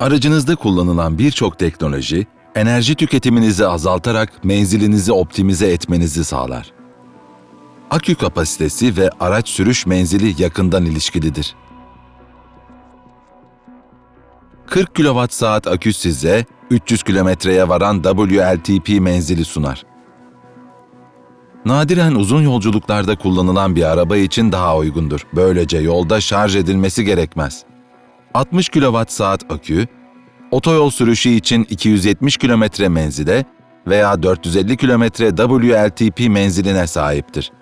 Aracınızda kullanılan birçok teknoloji, enerji tüketiminizi azaltarak menzilinizi optimize etmenizi sağlar. Akü kapasitesi ve araç sürüş menzili yakından ilişkilidir. 40 kWh akü size 300 kilometreye varan WLTP menzili sunar. Nadiren uzun yolculuklarda kullanılan bir araba için daha uygundur. Böylece yolda şarj edilmesi gerekmez. 60 kWh akü, otoyol sürüşü için 270 km menzile veya 450 km WLTP menziline sahiptir.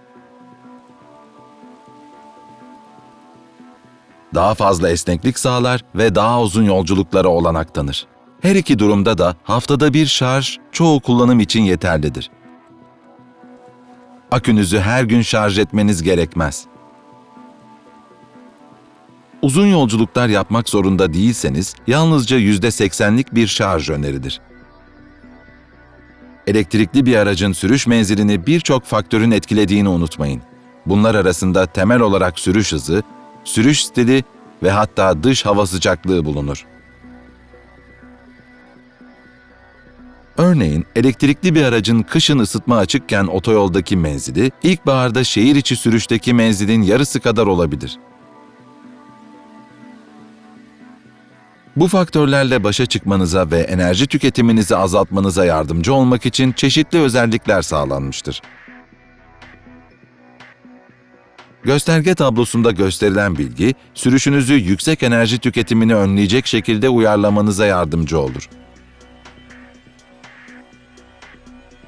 Daha fazla esneklik sağlar ve daha uzun yolculuklara olanak tanır. Her iki durumda da haftada bir şarj çoğu kullanım için yeterlidir. Akünüzü her gün şarj etmeniz gerekmez. Uzun yolculuklar yapmak zorunda değilseniz yalnızca %80'lik bir şarj öneridir. Elektrikli bir aracın sürüş menzilini birçok faktörün etkilediğini unutmayın. Bunlar arasında temel olarak sürüş hızı, sürüş stili ve hatta dış hava sıcaklığı bulunur. Örneğin elektrikli bir aracın kışın ısıtma açıkken otoyoldaki menzili, ilkbaharda şehir içi sürüşteki menzilin yarısı kadar olabilir. Bu faktörlerle başa çıkmanıza ve enerji tüketiminizi azaltmanıza yardımcı olmak için çeşitli özellikler sağlanmıştır. Gösterge tablosunda gösterilen bilgi, sürüşünüzü yüksek enerji tüketimini önleyecek şekilde uyarlamanıza yardımcı olur.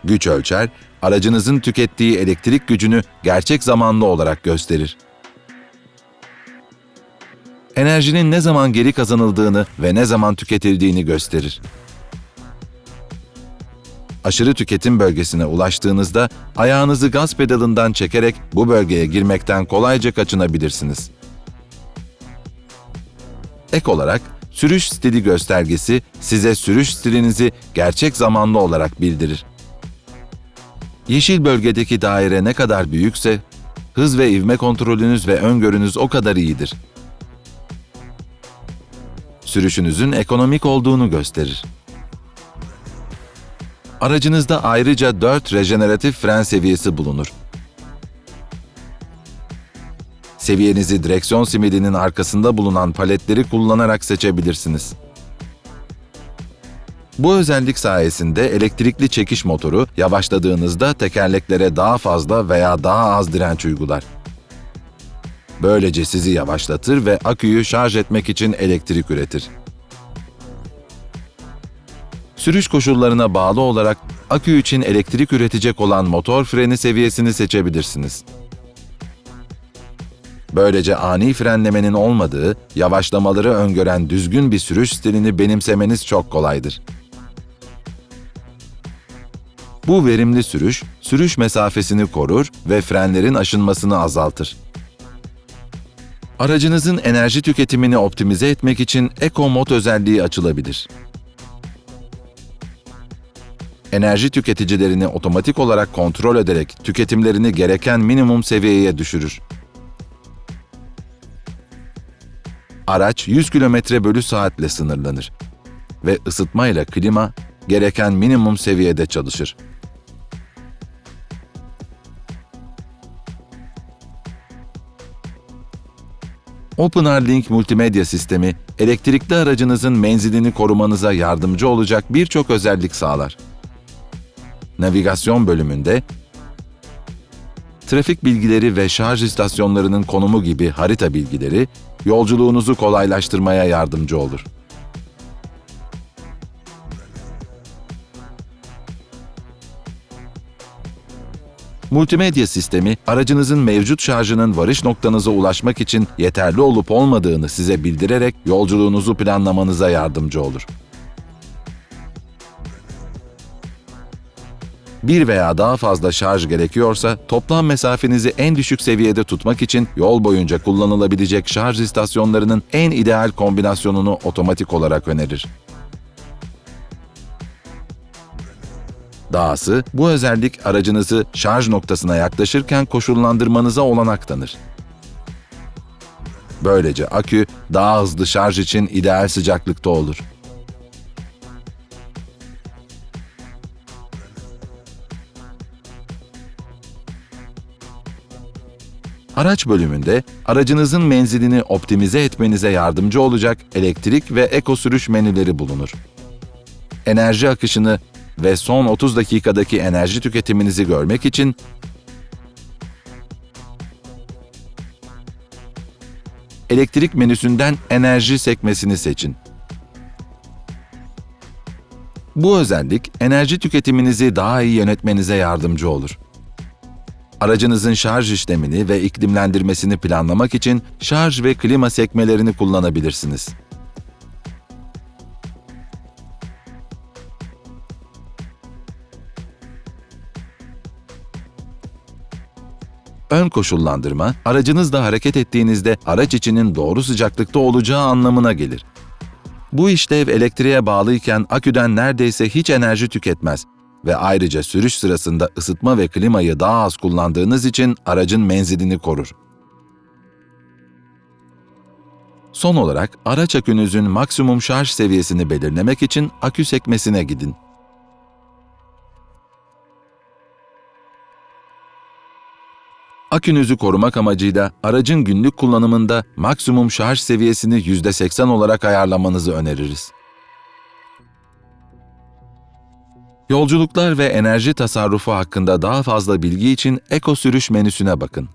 Güç ölçer, aracınızın tükettiği elektrik gücünü gerçek zamanlı olarak gösterir. Enerjinin ne zaman geri kazanıldığını ve ne zaman tüketildiğini gösterir. Aşırı tüketim bölgesine ulaştığınızda ayağınızı gaz pedalından çekerek bu bölgeye girmekten kolayca kaçınabilirsiniz. Ek olarak sürüş stili göstergesi size sürüş stilinizi gerçek zamanlı olarak bildirir. Yeşil bölgedeki daire ne kadar büyükse hız ve ivme kontrolünüz ve öngörünüz o kadar iyidir. Sürüşünüzün ekonomik olduğunu gösterir. Aracınızda ayrıca 4 rejeneratif fren seviyesi bulunur. Seviyenizi direksiyon simidinin arkasında bulunan paletleri kullanarak seçebilirsiniz. Bu özellik sayesinde elektrikli çekiş motoru yavaşladığınızda tekerleklere daha fazla veya daha az direnç uygular. Böylece sizi yavaşlatır ve aküyü şarj etmek için elektrik üretir. Sürüş koşullarına bağlı olarak akü için elektrik üretecek olan motor freni seviyesini seçebilirsiniz. Böylece ani frenlemenin olmadığı, yavaşlamaları öngören düzgün bir sürüş stilini benimsemeniz çok kolaydır. Bu verimli sürüş, sürüş mesafesini korur ve frenlerin aşınmasını azaltır. Aracınızın enerji tüketimini optimize etmek için Eco Mode özelliği açılabilir. Enerji tüketicilerini otomatik olarak kontrol ederek tüketimlerini gereken minimum seviyeye düşürür. Araç 100 km bölü saatle sınırlanır ve ısıtma ile klima gereken minimum seviyede çalışır. OpenR Link multimedya sistemi, elektrikli aracınızın menzilini korumanıza yardımcı olacak birçok özellik sağlar. Navigasyon bölümünde, trafik bilgileri ve şarj istasyonlarının konumu gibi harita bilgileri, yolculuğunuzu kolaylaştırmaya yardımcı olur. Multimedya sistemi, aracınızın mevcut şarjının varış noktanıza ulaşmak için yeterli olup olmadığını size bildirerek yolculuğunuzu planlamanıza yardımcı olur. Bir veya daha fazla şarj gerekiyorsa, toplam mesafenizi en düşük seviyede tutmak için yol boyunca kullanılabilecek şarj istasyonlarının en ideal kombinasyonunu otomatik olarak önerir. Dahası bu özellik aracınızı şarj noktasına yaklaşırken koşullandırmanıza olanak tanır. Böylece akü daha hızlı şarj için ideal sıcaklıkta olur. Araç bölümünde aracınızın menzilini optimize etmenize yardımcı olacak elektrik ve eko sürüş menüleri bulunur. Enerji akışını ve son 30 dakikadaki enerji tüketiminizi görmek için elektrik menüsünden enerji sekmesini seçin. Bu özellik enerji tüketiminizi daha iyi yönetmenize yardımcı olur. Aracınızın şarj işlemini ve iklimlendirmesini planlamak için şarj ve klima sekmelerini kullanabilirsiniz. Ön koşullandırma, aracınızla hareket ettiğinizde araç içinin doğru sıcaklıkta olacağı anlamına gelir. Bu işlev elektriğe bağlıyken aküden neredeyse hiç enerji tüketmez ve ayrıca sürüş sırasında ısıtma ve klimayı daha az kullandığınız için aracın menzilini korur. Son olarak araç akünüzün maksimum şarj seviyesini belirlemek için akü sekmesine gidin. Akünüzü korumak amacıyla aracın günlük kullanımında maksimum şarj seviyesini %80 olarak ayarlamanızı öneririz. Yolculuklar ve enerji tasarrufu hakkında daha fazla bilgi için Eko Sürüş menüsüne bakın.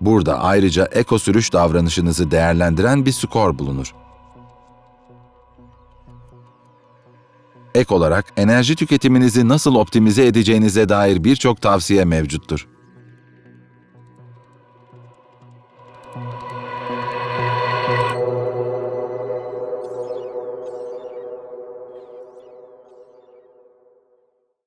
Burada ayrıca eko sürüş davranışınızı değerlendiren bir skor bulunur. Ek olarak enerji tüketiminizi nasıl optimize edeceğinize dair birçok tavsiye mevcuttur.